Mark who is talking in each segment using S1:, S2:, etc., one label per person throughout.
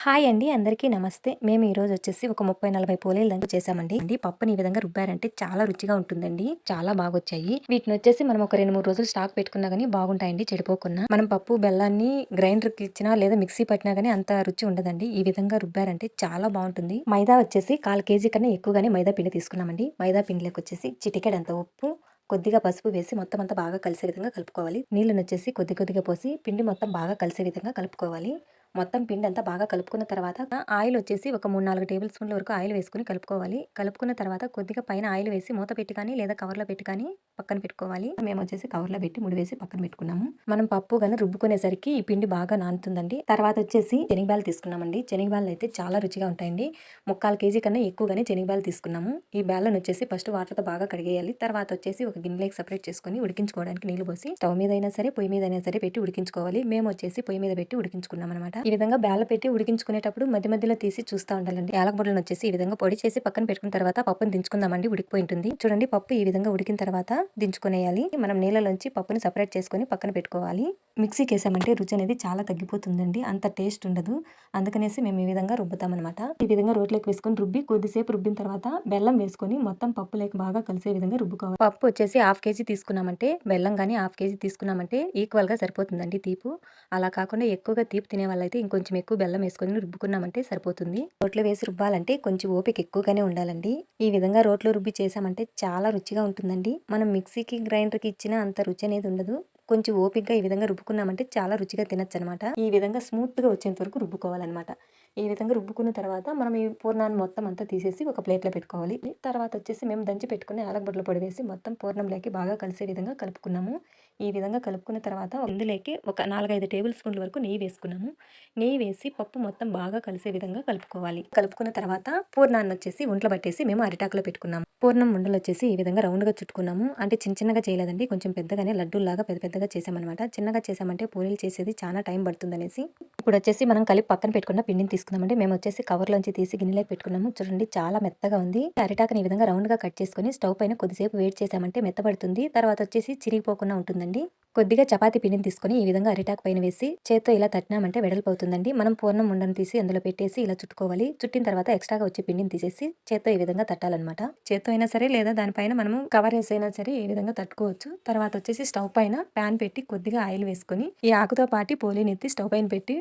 S1: Hi అండి. అందరికీ నమస్తే. మేము ఈరోజు వచ్చేసి ఒక ముప్పై నలభై పోలేలు దాకా చేసామండి అండి పప్పుని ఈ విధంగా రుబ్బారంటే చాలా రుచిగా ఉంటుందండి. చాలా బాగా వచ్చాయి వీటిని వచ్చేసి మనం ఒక రెండు మూడు రోజులు స్టాక్ పెట్టుకున్నా కానీ బాగుంటాయండి చెడిపోకుండా మనం పప్పు బెల్లాన్ని గ్రైండర్కి ఇచ్చినా లేదా మిక్సీ పట్టినా కానీ అంత రుచి ఉండదండి. ఈ విధంగా రుబ్బారంటే చాలా బాగుంటుంది. మైదా వచ్చేసి కాల్ కేజీ కన్నా ఎక్కువగానే మైదా పిండి తీసుకున్నామండి. మైదా పిండిలోకి వచ్చేసి చిటికెడంత అంత ఉప్పు కొద్దిగా పసుపు వేసి మొత్తం అంతా బాగా కలిసే విధంగా కలుపుకోవాలి. నీళ్ళని వచ్చేసి కొద్ది కొద్దిగా పోసి పిండి మొత్తం బాగా కలిసే విధంగా కలుపుకోవాలి. మొత్తం పిండి అంతా బాగా కలుపుకున్న తర్వాత ఆయిల్ వచ్చేసి ఒక మూడు నాలుగు టేబుల్ స్పూన్ల వరకు ఆయిల్ వేసుకుని కలుపుకోవాలి. కలుపుకున్న తర్వాత కొద్దిగా పైన ఆయిల్ వేసి మూత పెట్టి కానీ లేదా కవర్లో పెట్టి కానీ పక్కన పెట్టుకోవాలి. మేము వచ్చేసి కవర్లో పెట్టి ముడి వేసి పక్కన పెట్టుకున్నాము. మనం పప్పు కానీ రుబ్బుకునేసరికి ఈ పిండి బాగా నానుతుందండి. తర్వాత వచ్చేసి శనగబాలు తీసుకున్నామండి. శనగబాలు అయితే చాలా రుచిగా ఉంటాయండి. ముక్కాలు కేజీ కన్నా ఎక్కువగానే శనగబాలు తీసుకున్నాము. ఈ బ్యాలను వచ్చేసి ఫస్ట్ వాటర్తో బాగా కడిగేయాలి. తర్వాత వచ్చేసి ఒక గిన్నెలోకి సపరేట్ చేసుకుని ఉడికించుకోవడానికి నీళ్ళు పోసి స్టవ్ మీద అయినా సరే పొయ్యి మీద అయినా సరే పెట్టి ఉడికించుకోవాలి. మేము వచ్చేసి పొయ్యి మీద పెట్టి ఉడికించుకున్నాం అనమాట ఈ విధంగా బేల పెట్టి ఉడికించుకునేటప్పుడు మధ్య మధ్యలో తీసి చూస్తూ ఉండాలండి. యాలకబొడ్లను వచ్చేసి ఈ విధంగా పొడి చేసి పక్కన పెట్టుకున్న తర్వాత పప్పును దించుకుందామండి. ఉడికిపోయి ఉంటుంది. చూడండి పప్పు ఈ విధంగా ఉడికిన తర్వాత దించుకునేయాలి. మనం నీళ్ళలోంచి పప్పుని సపరేట్ చేసుకొని పక్కన పెట్టుకోవాలి. మిక్సీకి వేసామంటే రుచి అనేది చాలా తగ్గిపోతుందండి. అంత టేస్ట్ ఉండదు. అందుకనేసి మేము ఈ విధంగా రుబ్బుతామన్నమాట. ఈ విధంగా రోట్లోకి వేసుకొని రుబ్బి కొద్దిసేపు రుబ్బిన తర్వాత బెల్లం వేసుకొని మొత్తం పప్పు లేక బాగా కలిసే విధంగా రుబ్బుకోవాలి. పప్పు వచ్చేసి హాఫ్ కేజీ తీసుకున్నామంటే బెల్లం కానీ హాఫ్ కేజీ తీసుకున్నామంటే ఈక్వల్గా సరిపోతుందండి తీపు. అలా కాకుండా ఎక్కువగా తీపి తినే అయితే ఇంకొంచెం ఎక్కువ బెల్లం వేసుకొని రుబ్బుకున్నామంటే సరిపోతుంది. రోట్లో వేసి రుబ్బాలంటే కొంచెం ఓపిక ఎక్కువగానే ఉండాలండి. ఈ విధంగా రోట్లో రుబ్బి చేసామంటే చాలా రుచిగా ఉంటుందండి. మనం మిక్సీకి గ్రైండర్కి ఇచ్చిన అంత రుచి అనేది ఉండదు. కొంచెం ఓపికగా ఈ విధంగా రుబ్బుకున్నామంటే చాలా రుచిగా తినచ్చు అనమాట ఈ విధంగా స్మూత్గా వచ్చేంత వరకు రుబ్బుకోవాలన్నమాట. ఈ విధంగా రుబ్బుకున్న తర్వాత మనం ఈ పూర్ణాన్ని మొత్తం అంతా తీసేసి ఒక ప్లేట్లో పెట్టుకోవాలి. తర్వాత వచ్చేసి మేము దంచి పెట్టుకుని యాలకబొడ్ల పొడి వేసి మొత్తం పూర్ణంలోకి బాగా కలిసే విధంగా కలుపుకున్నాము. ఈ విధంగా కలుపుకున్న తర్వాత ఇందులోకి ఒక నాలుగైదు టేబుల్ స్పూన్ల వరకు నెయ్యి వేసుకున్నాము. నెయ్యి వేసి పప్పు మొత్తం బాగా కలిసే విధంగా కలుపుకోవాలి. కలుపుకున్న తర్వాత పూర్ణాన్ని వచ్చేసి ఒంట్లో పట్టేసి మేము అరిటాకులో పెట్టుకున్నాము. పూర్ణం ఉండలు వచ్చేసి ఈ విధంగా రౌండ్గా చుట్టుకున్నాము. అంటే చిన్న చిన్నగా చేయలేదండి. కొంచెం పెద్దగానే లడ్డూలాగా పెద్ద పెద్దగా చేసామన్నమాట చిన్నగా చేసామంటే పూరీలు చేసేది చాలా టైం పడుతుందనేసి. ఇప్పుడు వచ్చేసి మనం కలిపి పక్కన పెట్టుకున్న పిండిని తీసుకుందామంటే మేము వచ్చేసి కవర్లోంచి తీసి గిన్నెలోకి పెట్టుకున్నాము. చూడండి చాలా మెత్తగా ఉంది. అరిటాకుని ఈ విధంగా రౌండ్గా కట్ చేసుకొని స్టవ్ పైన కొద్దిసేపు వేట్ చేసామంటే మెత్తబడుతుంది. తర్వాత వచ్చేసి చిరిగిపోకుండా ఉంటుందండి. కొద్దిగా చపాతి పిండిని తీసుకొని ఈ విధంగా అరిటాకు పైన వేసి చేత్తో ఇలా తట్టినామంటే వెడల్పోతుందండి. మనం పూర్ణం ఉండను తీసి అందులో పెట్టేసి ఇలా చుట్టుకోవాలి. చుట్టిన తర్వాత ఎక్స్ట్రాగా వచ్చే పిండిని తీసేసి చేత్తో ఈ విధంగా తట్టాలన్నమాట. చేత్తో అయినా సరే లేదా దానిపైన మనము కవర్ వేసైనా సరే ఈ విధంగా తట్టుకోవచ్చు. తర్వాత వచ్చేసి స్టవ్ పైన ప్యాన్ పెట్టి కొద్దిగా ఆయిల్ వేసుకొని ఈ ఆకుతో పాటి పోలీని ఎత్తి స్టవ్ పైన పెట్టి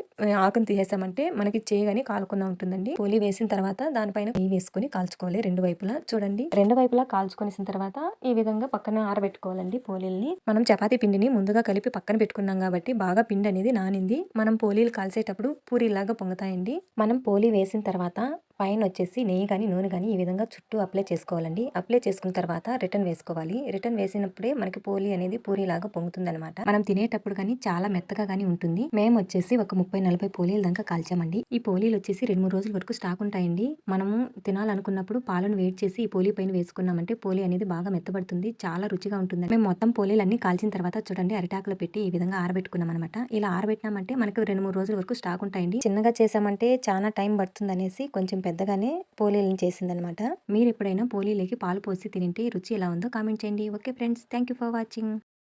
S1: ఆకును తీసేసామంటే మనకి చేయగానే కాలుకుండా ఉంటుందండి. పోలి వేసిన తర్వాత దానిపైన నెయ్యి వేసుకొని కాల్చుకోవాలి రెండు వైపులా. చూడండి. రెండు వైపులా కాల్చుకొనేసిన తర్వాత ఈ విధంగా పక్కన ఆరబెట్టుకోవాలండి పోలీల్ని. మనం చపాతీ పిండిని ముందుగా కలిపి పక్కన పెట్టుకున్నాం కాబట్టి బాగా పిండి అనేది నానింది. మనం పోలీలు కాల్చేటప్పుడు పూరీలాగా పొంగుతాయండి. మనం పోలీ వేసిన తర్వాత పైన వచ్చేసి నెయ్యి కానీ నూనె కానీ ఈ విధంగా చుట్టూ అప్లై చేసుకోవాలండి. అప్లై చేసుకున్న తర్వాత రిటర్న్ వేసుకోవాలి. రిటర్న్ వేసినప్పుడే మనకి పోలి అనేది పూరిలాగా పొంగుతుంది అనమాట మనం తినేటప్పుడు కానీ చాలా మెత్తగా కానీ ఉంటుంది. మేము వచ్చేసి ఒక ముప్పై నలభై పోలీల దాకా కాల్చామండి. ఈ పోలీలు వచ్చేసి రెండు మూడు రోజుల వరకు స్టాక్ ఉంటాయండి. మనము తినాలనుకున్నప్పుడు పాలను వేడి చేసి ఈ పోలీ పైన వేసుకున్నామంటే పోలీ అనేది బాగా మెత్తబడుతుంది. చాలా రుచిగా ఉంటుంది మేము మొత్తం పోలీలన్నీ అన్ని కాల్చిన తర్వాత చూడండి అరిటాకులో పెట్టి ఈ విధంగా ఆరబెట్టుకున్నాం అనమాట ఇలా ఆరబెట్టినామంటే మనకి రెండు మూడు రోజుల వరకు స్టాక్ ఉంటాయండి. చిన్నగా చేసామంటే చాలా టైం పడుతుంది అనేసి కొంచెం పెద్దగానే పోలీలను చేసిందనమాట. మీరు ఎప్పుడైనా పోలీలకి పాలు పోసి తినింటే రుచి ఎలా ఉందో కామెంట్ చేయండి. Okay friends thank you for watching.